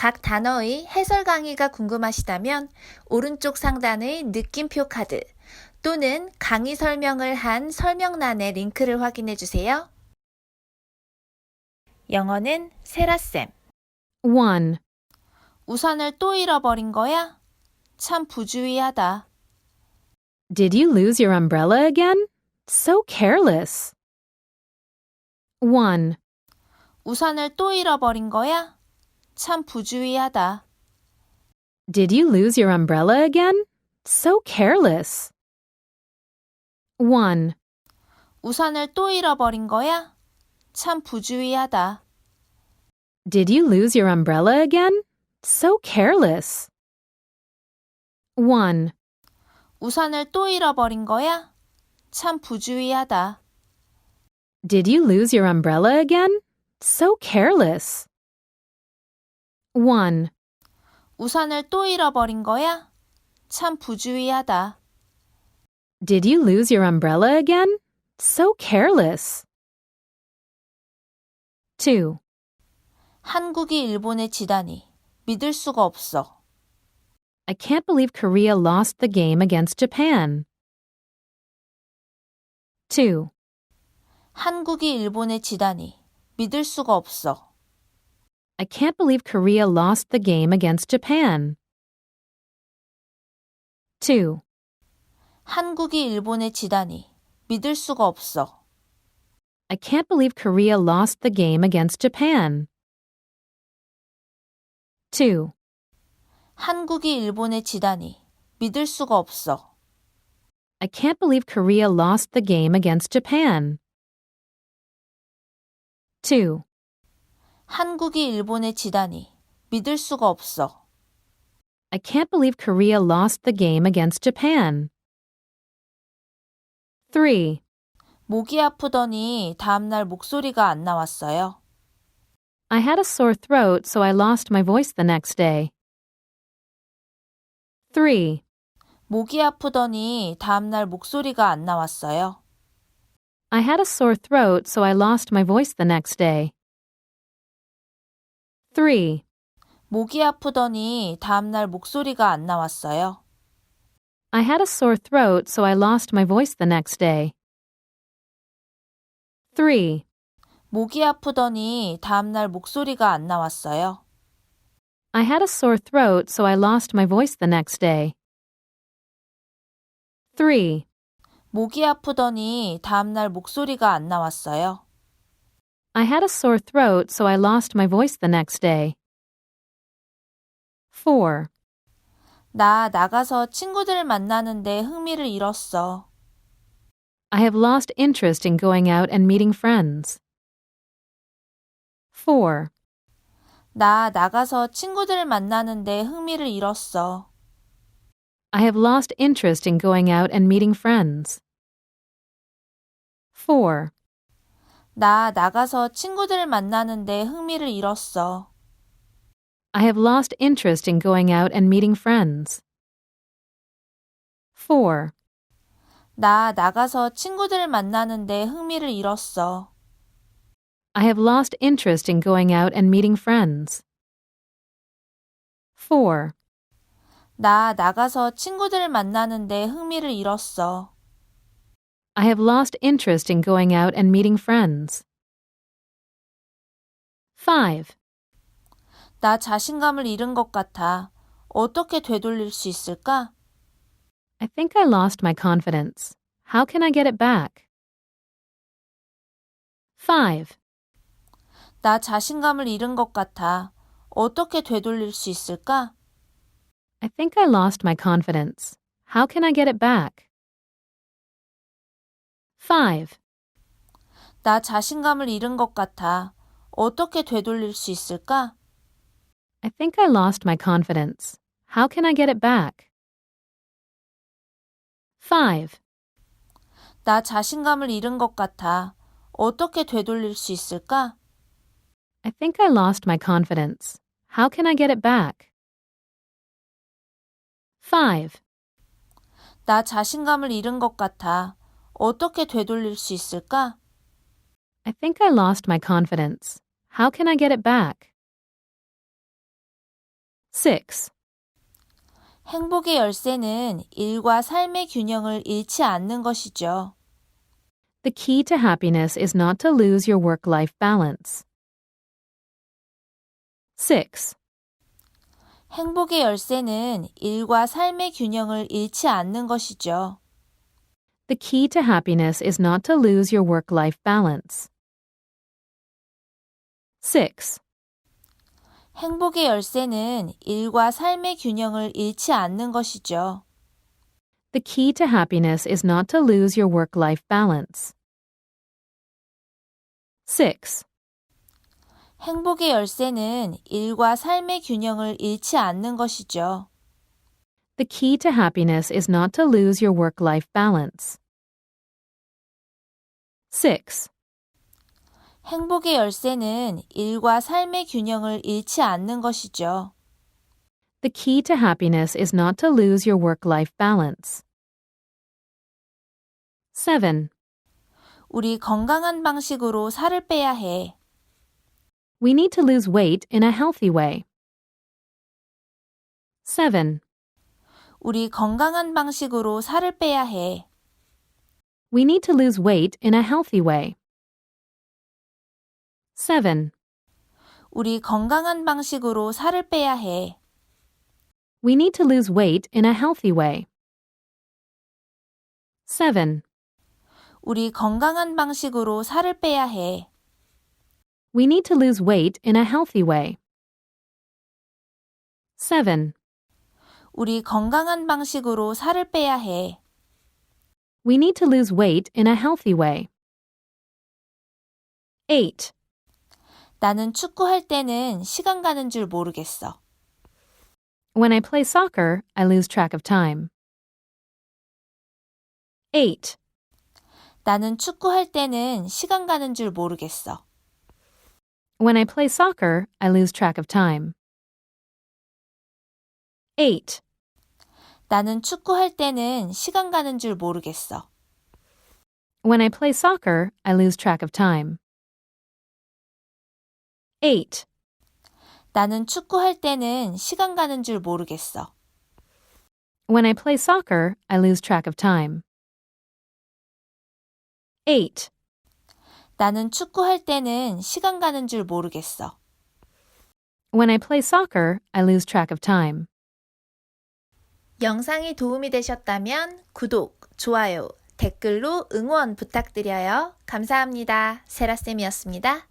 각 단어의 해설 강의가 궁금하시다면 오른쪽 상단의 느낌표 카드 또는 강의 설명을 한 설명란의 링크를 확인해 주세요. 영어는 세라쌤. 1. 우산을 또 잃어버린 거야? 참 부주의하다. Did you lose your umbrella again? So careless. 1. 우산을 또 잃어버린 거야? 참 부주의하다. Did you lose your umbrella again? So careless. 1. 우산을 또 잃어버린 거야? 참 부주의하다. Did you lose your umbrella again? So careless. 1. 우산을 또 잃어버린 거야? 참 부주의하다. Did you lose your umbrella again? So careless. 1. 우산을 또 잃어버린 거야? 참 부주의하다. Did you lose your umbrella again? So careless. 2. 한국이 일본에 지다니 믿을 수가 없어. I can't believe Korea lost the game against Japan. 2. 한국이 일본에 지다니 믿을 수가 없어. I can't believe Korea lost the game against Japan. 2. 한국이 일본에 지다니 믿을 수가 없어. I can't believe Korea lost the game against Japan. 2. 한국이 일본에 지다니 믿을 수가 없어. I can't believe Korea lost the game against Japan. 2. 한국이 일본에 지다니 믿을 수가 없어. I can't believe Korea lost the game against Japan. 3. 목이 아프더니 다음날 목소리가 안 나왔어요. I had a sore throat, so I lost my voice the next day. 3. 목이 아프더니 다음날 목소리가 안 나왔어요. I had a sore throat, so I lost my voice the next day. 3. 목이 아프더니 다음날 목소리가 안 나왔어요. I had a sore throat, so I lost my voice the next day. 3. 목이 아프더니 다음날 목소리가 안 나왔어요. I had a sore throat, so I lost my voice the next day. 3. 목이 아프더니 다음날 목소리가 안 나왔어요. I had a sore throat, so I lost my voice the next day. 4. 나 나가서 친구들을 만나는데 흥미를 잃었어. I have lost interest in going out and meeting friends. 4. 나 나가서 친구들을 만나는데 흥미를 잃었어. I have lost interest in going out and meeting friends. 4. 나 나가서 친구들을 만나는데 흥미를 잃었어. I have lost interest in going out and meeting friends. 4. 나 나가서 친구들을 만나는데 흥미를 잃었어. I have lost interest in going out and meeting friends. 4. 나 나가서 친구들을 만나는데 흥미를 잃었어. I have lost interest in going out and meeting friends. 5. 나 자신감을 잃은 것 같아. 어떻게 되돌릴 수 있을까? I think I lost my confidence. How can I get it back? 5. 나 자신감을 잃은 것 같아. 어떻게 되돌릴 수 있을까? I think I lost my confidence. How can I get it back? 5. 나 자신감을 잃은 것 같아. 어떻게 되돌릴 수 있을까? I think I lost my confidence. How can I get it back? 5. 나 자신감을 잃은 것 같아. 어떻게 되돌릴 수 있을까? I think I lost my confidence. How can I get it back? 5. 나 자신감을 잃은 것 같아. 어떻게 되돌릴 수 있을까? I think I lost my confidence. How can I get it back? 6. 행복의 열쇠는 일과 삶의 균형을 잃지 않는 것이죠. The key to happiness is not to lose your work life balance. 6. 행복의 열쇠는 일과 삶의 균형을 잃지 않는 것이죠. The key to happiness is not to lose your work life balance. 6. 행복의 열쇠는 일과 삶의 균형을 잃지 않는 것이죠. The key to happiness is not to lose your work life balance. 6. 행복의 열쇠는 일과 삶의 균형을 잃지 않는 것이죠. The key to happiness is not to lose your work life balance. 6. 행복의 열쇠는 일과 삶의 균형을 잃지 않는 것이죠. The key to happiness is not to lose your work life balance. 7. 우리 건강한 방식으로 살을 빼야 해. We need to lose weight in a healthy way. 7. 우리 건강한 방식으로 살을 빼야 해. We need to lose weight in a healthy way. 7. 우리 건강한 방식으로 살을 빼야 해. We need to lose weight in a healthy way. 7. 우리 건강한 방식으로 살을 빼야 해. We need to lose weight in a healthy way. 7. 우리 건강한 방식으로 살을 빼야 해. We need to lose weight in a healthy way. 8. 나는 축구할 때는 시간 가는 줄 모르겠어. When I play soccer, I lose track of time. 8. 나는 축구할 때는 시간 가는 줄 모르겠어. When I play soccer, I lose track of time. 8. 나는 축구할 때는 시간 가는 줄 모르겠어. When I play soccer, I lose track of time. 8. 나는 축구할 때는 시간 가는 줄 모르겠어. When I play soccer, I lose track of time. 8. 나는 축구할 때는 시간 가는 줄 모르겠어. When I play soccer, I lose track of time. 영상이 도움이 되셨다면 구독, 좋아요, 댓글로 응원 부탁드려요. 감사합니다. 세라쌤이었습니다.